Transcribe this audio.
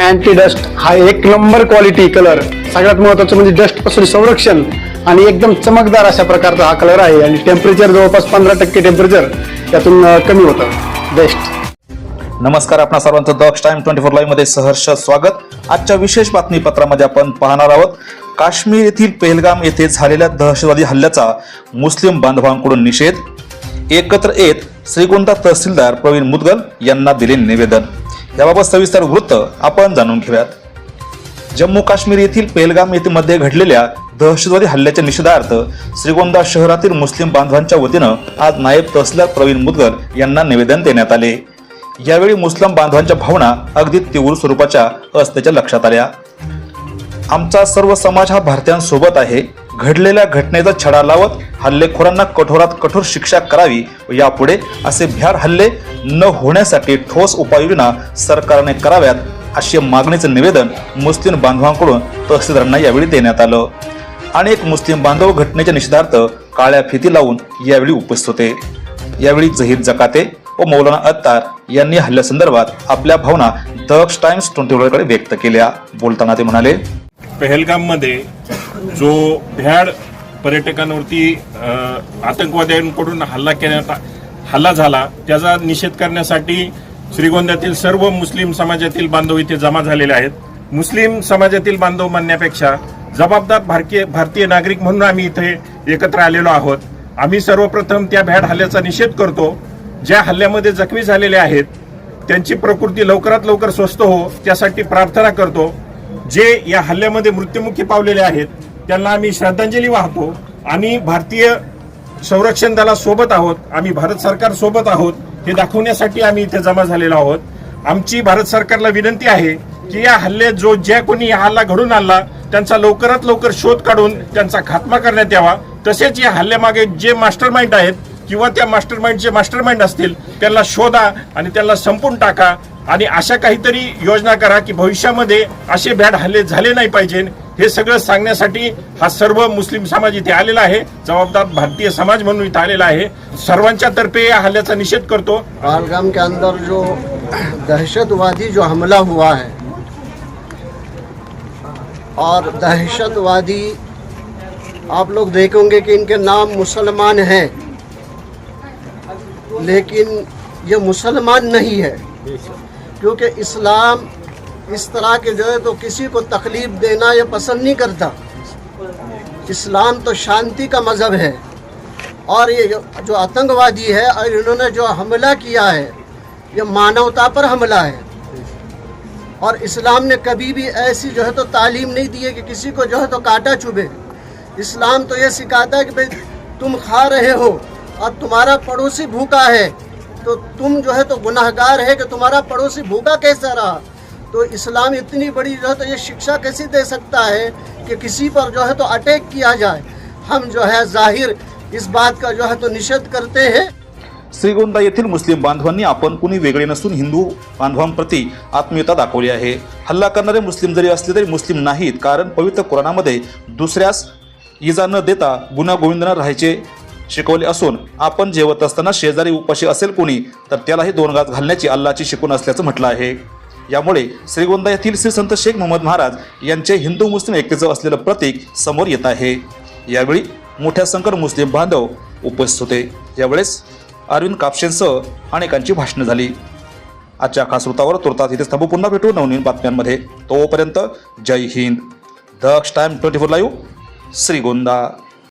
Anti dust हा एक number quality colour सगळ्यात महत्वाचं म्हणजे डस्टपासून संरक्षण आणि एकदम चमकदार अशा प्रकारचा हा कलर आहे. आणि टेम्परेचर जवळपास पंधरा टक्के टेम्परेचर त्यातून कमी होतं. बेस्ट नमस्कार आपणा सर्वांचं दक्ष टाइम ट्वेंटी फोर लाईव्हमध्ये सहर्ष स्वागत. आजच्या विशेष बातमीपत्रामध्ये आपण पाहणार आहोत काश्मीर येथील पेहलगाम येथे झालेल्या दहशतवादी हल्ल्याचा मुस्लिम बांधवांकडून निषेध. एकत्र येत श्रीगोंदा तहसीलदार प्रवीण मुदगल यांना दिले निवेदन. याबाबत सविस्तर वृत्त आपण जाणून घेऊयात. जम्मू काश्मीर येथील पेलगाम येथे मध्ये घडलेल्या दहशतवादी हल्ल्याच्या निषेधार्थ श्रीगोंदा शहरातील मुस्लिम बांधवांच्या वतीनं आज नायब तहसीलदार प्रवीण मुदगल यांना निवेदन देण्यात आले. यावेळी मुस्लिम बांधवांच्या भावना अगदी तीव्र स्वरूपाच्या असल्याच्या लक्षात आल्या. आमचा सर्व समाज हा भारतीयांसोबत आहे. घडलेल्या घटनेचा छडा लावत हल्लेखोरांना कठोरात कठोर शिक्षा करावी यापुढे असे भ्यार हल्ले न होण्यासाठी ठोस उपाययोजना सरकारने कराव्यात अशी मागणीचं निवेदन मुस्लिम बांधवांकडून तहसीलदारांना यावेळी देण्यात आलं. अनेक मुस्लिम बांधव घटनेच्या निषेधार्थ काळ्या फिती लावून यावेळी उपस्थित होते. यावेळी जहीर जकाते व मौलाना अत्तार यांनी हल्ल्यासंदर्भात आपल्या भावना दक्ष टाइम्स ट्वेंटी कडे व्यक्त केल्या. बोलताना ते म्हणाले पहलगाममध्ये जो भ्याड पर्यटकांवरती आतंकवाद्यांकडून हल्ला करण्यात हल्ला झाला त्याचा निषेध करण्यासाठी श्रीगोंद्यातील सर्व मुस्लिम समाजातील बांधव इथे जमा झालेले आहेत. मुस्लिम समाजातील बांधव म्हणण्यापेक्षा जबाबदार भारतीय भारतीय नागरिक म्हणून आम्ही इथे एकत्र आलेलो आहोत. आम्ही सर्वप्रथम त्या भ्याड हल्ल्याचा निषेध करतो. ज्या हल्ल्यामध्ये जखमी झालेले आहेत त्यांची प्रकृती लवकरात लवकर स्वस्थ हो त्यासाठी प्रार्थना करतो. जे या हल्ल्यामध्ये मृत्युमुखी पावलेले आहेत त्यांना आम्ही श्रद्धांजली वाहतो. आणि भारतीय संरक्षण दलासोबत आहोत. आम्ही भारत सरकार सोबत आहोत. हे दाखवण्यासाठी आम्ही इथे जमा झालेलो आहोत. आमची भारत सरकारला विनंती आहे की या हल्ले जो ज्या कोणी हा हल्ला घडून आणला त्यांचा लवकरात लवकर शोध काढून त्यांचा खात्मा करण्यात यावा. तसेच या हल्ल्यामागे जे मास्टर माइंड आहेत किंवा त्या मास्टर माइंडचे मास्टर माइंड असतील त्यांना शोधा आणि त्यांना संपून टाका. आणि अशा काहीतरी योजना करा की भविष्यामध्ये असे बॅड हल्ले झाले नाही पाहिजे. हे सगळं हा सर्व मुस्लिम समाज इथे आलेला आहे. भारतीय समाज म्हणून इथे आलेला आहे. सर्वांच्या तर्फे निषेध करतो. पहलगाम के अंदर जो दहशतवादी जो हमला हुआ है और दहशतवादी आप लोग देखेंगे कि इनके नाम मुसलमान हैं, लेकिन ये मुसलमान नहीं है, क्योंकि इस्लाम इस तरह के जो है तो किसी को तकलीफ़ देना ये पसंद नहीं करता। इस्लाम तो शांति का मज़हब है। और ये जो आतंकवादी है और इन्होंने जो हमला किया है, ये मानवता पर हमला है। और इस्लाम ने कभी भी ऐसी जो है तो तालीम नहीं दी है कि किसी को जो है तो काटा चुभे इस्लाम तो ये सिखाता है कि भाई, तुम खा रहे हो और तुम्हारा पड़ोसी भूखा है तो तुम जो है तो गुनाहगार है कि तुम्हारा पड़ोसी भूखा कैसा रहा? तो इस्लाम इतनी बड़ी जो है तो ये शिक्षा कैसी दे सकता है कि किसी पर जो है तो अटैक किया जाए? हम जो है जाहिर इस बात का जो है तो निषेध करते हैं। श्रीगोंदा येथील मुस्लिम बांधवांनी आपण कुणी वेगळे नसून हिंदू बांधवांप्रती आत्मीयता दाखवली आहे. हल्ला करणारे मुस्लिम जरी असले तरी मुस्लिम नाहीत कारण पवित्र कुराणामध्ये दुसऱ्यास इजा न देता गुन्हा गोविंदना राहायचे शिकवले असून आपण जेवत असताना शेजारी उपाशी असेल कोणी तर त्यालाही दोन घास घालण्याची अल्लाची शिकून असल्याचं म्हटलं आहे. यामुळे श्रीगोंदा येथील श्री संत शेख मोहम्मद महाराज यांचे हिंदू मुस्लिम एकतेचं असलेलं प्रतीक समोर येत आहे. यावेळी मोठ्या संख्येने मुस्लिम बांधव उपस्थित होते. यावेळेस अरविंद कापशेंसह अनेकांची भाषणं झाली. आजच्या खास वृत्तावर तुर्तास इथे थांबू. पुन्हा भेटू नवनवीन बातम्यांमध्ये. तोपर्यंत जय Hind. Daksh time twenty four live. Shrigonda.